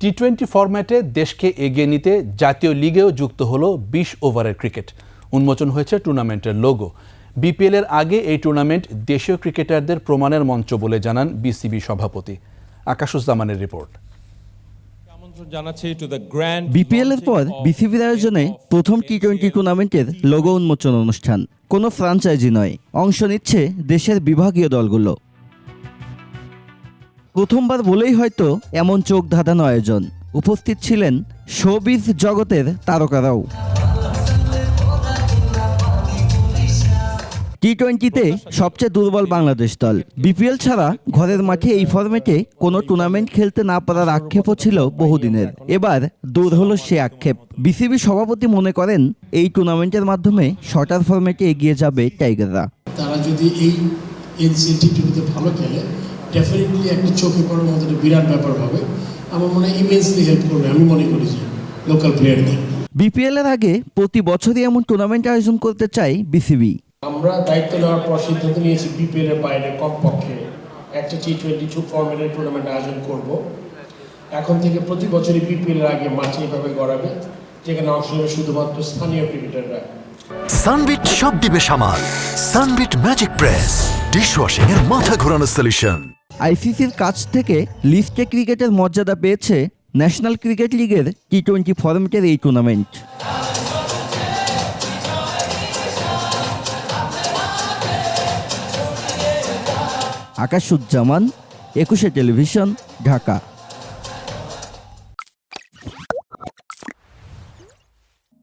T twenty ফরম্যাটে দেশকে এগিয়ে নিতে জাতীয় লিগেও যুক্ত হলো বিশ ওভারের ক্রিকেট। উন্মোচন হয়েছে টুর্নামেন্টের লোগো। বিপিএল এর আগে এই টুর্নামেন্ট দেশীয় ক্রিকেটারদের প্রমাণের মঞ্চ বলে জানান বিসিবি সভাপতি। আকাশুজ্জামানের রিপোর্ট। বিপিএল এর পর বিসিবির আয়োজনে প্রথম টি টোয়েন্টি টুর্নামেন্টের লোগো উন্মোচন অনুষ্ঠান। কোনো ফ্রাঞ্চাইজি নয়। অংশ নিচ্ছে দেশের বিভাগীয় দলগুলো। প্রথমবার বলেই হয়তো এমন চোখ ধাঁধানো আয়োজন। উপস্থিত ছিলেন শোবিজ জগতের তারকারাও। টি টোয়েন্টিতে সবচেয়ে দুর্বল বাংলাদেশ দল। বিপিএল ছাড়া ঘরের মাঠে এই ফরম্যাটে কোনো টুর্নামেন্ট খেলতে না পারার আক্ষেপও ছিল বহুদিনের। এবার দূর হলো সে আক্ষেপ। বিসিবি সভাপতি মনে করেন, এই টুর্নামেন্টের মাধ্যমে শর্টার ফরম্যাটে এগিয়ে যাবে টাইগাররা। তারা যদি এই এনসিএল ভালো খেলে ডেফিনেটলি একটা চোখে পড়ার মতো একটা বিরাট ব্যাপার হবে। আমার মনে হয় ইমেন্সলি হেল্প করবে আমি মনে করি যে লোকাল প্লেয়ারদের বিপিএল এর আগে প্রতি বছরই এমন টুর্নামেন্ট আয়োজন করতে চাই বিসিবি আমরা দায়িত্ব নেওয়ার পর সিদ্ধান্ত নিয়েছি বিপিএল এর বাইরে কমপক্ষে একটা টি টোয়েন্টি টু ফর্মেটের টুর্নামেন্ট আয়োজন করব। এখন থেকে প্রতি বছরই বিপিএল এর আগে মাঠে এভাবে গড়াবে যেখানে অংশ নেবে শুধুমাত্র স্থানীয় ক্রিকেটাররা সানবিট সব দিবে সামাল। সানবিট ম্যাজিক প্রেস ডিশওয়াশিং এর মাথা ঘোরানো সলিউশন আইসিসির কাছ থেকে লিস্টে ক্রিকেটের মর্যাদা পেয়েছে ন্যাশনাল ক্রিকেট লিগের টি টোয়েন্টি ফরম্যাটের এই টুর্নামেন্ট। আকাশুজ্জামান একুশে টেলিভিশন, ঢাকা।